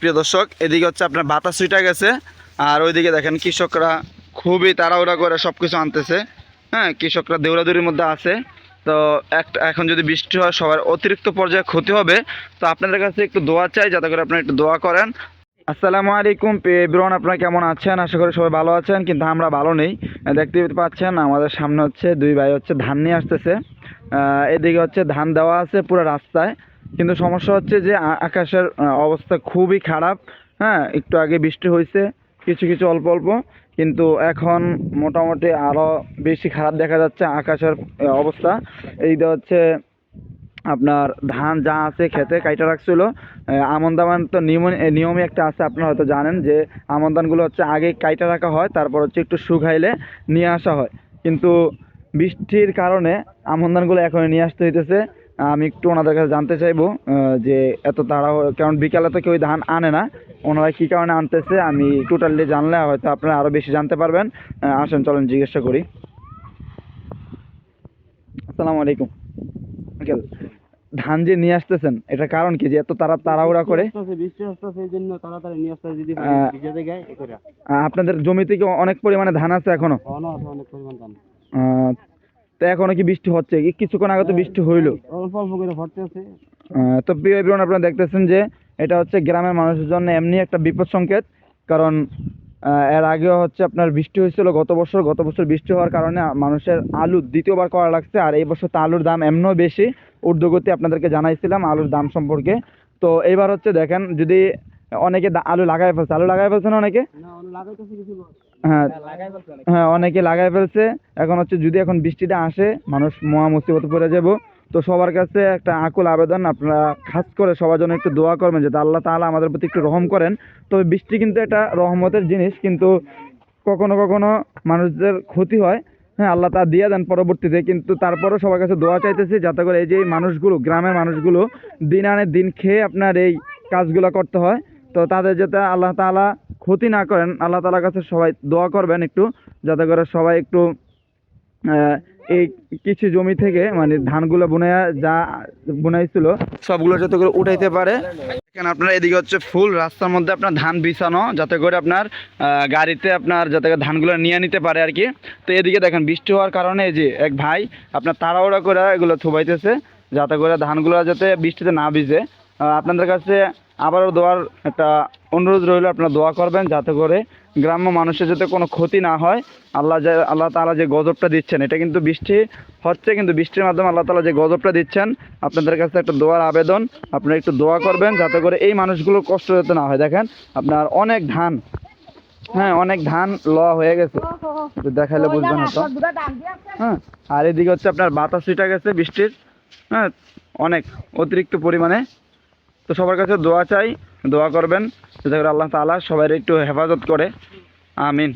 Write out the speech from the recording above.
প্রিয় দর্শক, এদিকে হচ্ছে আপনার বাতাস ছুটে গেছে। আর ওইদিকে দেখেন কৃষকরা খুবই তাড়াহুড়া করে সব কিছু আনতেছে। হ্যাঁ কৃষকরা দৌড়াদৌড়ির মধ্যে আছে। তো একটা এখন যদি বৃষ্টি হয়, সবার অতিরিক্ত পর্যায়ে ক্ষতি হবে। তো আপনাদের কাছে একটু দোয়া চাই, যাতে করে আপনারা একটু দোয়া করেন। আসসালামু আলাইকুম এভরিওয়ান আপনারা কেমন আছেন? আশা করি সবাই ভালো আছেন, কিন্তু আমরা ভালো নেই। দেখতে পাচ্ছেন, আমাদের সামনে হচ্ছে দুই ভাই হচ্ছে ধান নিয়ে আসতেছে। এদিকে হচ্ছে ধান দেওয়া আছে পুরো রাস্তায়। কিন্তু সমস্যা হচ্ছে যে আকাশের অবস্থা খুবই খারাপ। হ্যাঁ একটু আগে বৃষ্টি হয়েছে, কিছু কিছু, অল্প অল্প। কিন্তু এখন মোটামুটি আরও বেশি খারাপ দেখা যাচ্ছে আকাশের অবস্থা। এইটা হচ্ছে আপনার ধান যা আছে খেতে কাইটা রাখছিল আমন দামান তো নিয়ম নিয়মই একটা আছে, আপনারা হয়তো জানেন যে আমন ধানগুলো হচ্ছে আগে কাইটা রাখা হয়, তারপর হচ্ছে একটু শুকাইলে নিয়ে আসা হয়। কিন্তু বৃষ্টির কারণে আমন ধানগুলো এখন নিয়ে আসতে হইতেছে। আমি একটু ওনাদের কাছে জানতে চাইব যে এত তাড়া কারণ বিকালে তো কেউ ধান আনে না। ওনারা কী কারণে আনতেছে আমি টোটালি জানলে হয়তো আপনারা আরও বেশি জানতে পারবেন। আসেন চলেন জিজ্ঞাসা করি। আসসালামু আলাইকুম। আঙ্কেল ধান যে নিয়ে আসতেছেন এটা কারণ কি যে এত তারা তাড়াহুড়া করে? আপনাদের জমিতে কি অনেক পরিমাণে ধান আছে এখনও? অনেক পরিমাণ তো এখনও কি বৃষ্টি হচ্ছে? কি কিছুক্ষণ আগে তো বৃষ্টি হইল। অল্প অল্প করে তো প্রিয় এভরিওয়ান আপনারা দেখতেছেন যে এটা হচ্ছে গ্রামের মানুষের জন্য এমনি একটা বিপদ সংকেত। কারণ এর আগেও হচ্ছে আপনার বৃষ্টি হয়েছিল গত বছর গত বছর বৃষ্টি হওয়ার কারণে মানুষের আলু দ্বিতীয়বার করা লাগছে। আর এই বছর তো আলুর দাম এমনও বেশি। ঊর্ধ্বগতি আপনাদেরকে জানাইছিলাম আলুর দাম সম্পর্কে। তো এইবার হচ্ছে দেখেন যদি অনেকে আলু লাগাই ফেলছে আলু লাগাই ফেলছে না অনেকে? লাগাইতেছে কিছু। হ্যাঁ। হ্যাঁ অনেকে লাগাই ফেলছে। এখন হচ্ছে যদি এখন বৃষ্টিটা আসে মানুষ মহা মুসিবতে পড়ে যাব। তো সবার কাছে একটা আকুল আবেদন আপনারা খাস করে সবার জন্য একটু দোয়া করবেন যাতে আল্লাহ তাআলা আমাদের প্রতি একটু রহম করেন। তবে বৃষ্টি কিন্তু একটা রহমতের জিনিস কিন্তু কখনো কখনো মানুষদের ক্ষতি হয়। হ্যাঁ আল্লাহ তা দিয়ে দেন পরবর্তীতে কিন্তু তারপরেও সবার কাছে দোয়া চাইতেছি যাতে করে এই যে মানুষগুলো গ্রামের মানুষগুলো দিন আনে দিন খেয়ে আপনার এই কাজগুলো করতে হয়। তো তাদের যাতে আল্লাহ তাআলা ক্ষতি না করেন, আল্লাহ তাআলার কাছে সবাই দোয়া করবেন একটু, যাতে করে সবাই একটু এই কিছু জমি থেকে মানে ধানগুলো বুনাইয়া যা বুনাইছিল, সবগুলো যাতে করে উঠাইতে পারে। এখানে আপনার এদিকে হচ্ছে ফুল, রাস্তার মধ্যে আপনার ধান বিছানো, যাতে করে আপনার গাড়িতে আপনার যাতে করে ধানগুলো নিয়ে নিতে পারে আর কি। তো এদিকে দেখেন বৃষ্টি হওয়ার কারণে যে এক ভাই, আপনার তাড়াহুড়া করে এগুলো থুবাইতেছে, যাতে করে ধানগুলো যাতে বৃষ্টিতে না ভিজে। আপনাদের কাছে আবারও দোয়ার একটা অনুরোধ রইল, আপনারা দোয়া করবেন যাতে করে গ্রাম্য মানুষের যাতে কোনো ক্ষতি না হয়। আল্লাহ যে আল্লাহ তালা যে গজবটা দিচ্ছেন, এটা কিন্তু বৃষ্টি হচ্ছে, কিন্তু বৃষ্টির মাধ্যমে আল্লাহ তালা যে গজবটা দিচ্ছেন, আপনাদের কাছে একটা দোয়ার আবেদন। আপনারা একটু দোয়া করবেন যাতে করে এই মানুষগুলো কষ্ট যাতে না হয়। দেখেন, আপনার অনেক ধান হ্যাঁ অনেক ধান লওয়া হয়ে গেছে। দেখাইলে বুঝবেন হ্যাঁ আর এদিকে হচ্ছে আপনার বাতাস গেছে বৃষ্টির। হ্যাঁ অনেক অতিরিক্ত পরিমাণে। তো সবার কাছে দোয়া চাই, দোয়া করবেন। যাতে করে আল্লাহ তালা সবাই একটু হেফাজত করে। আমিন।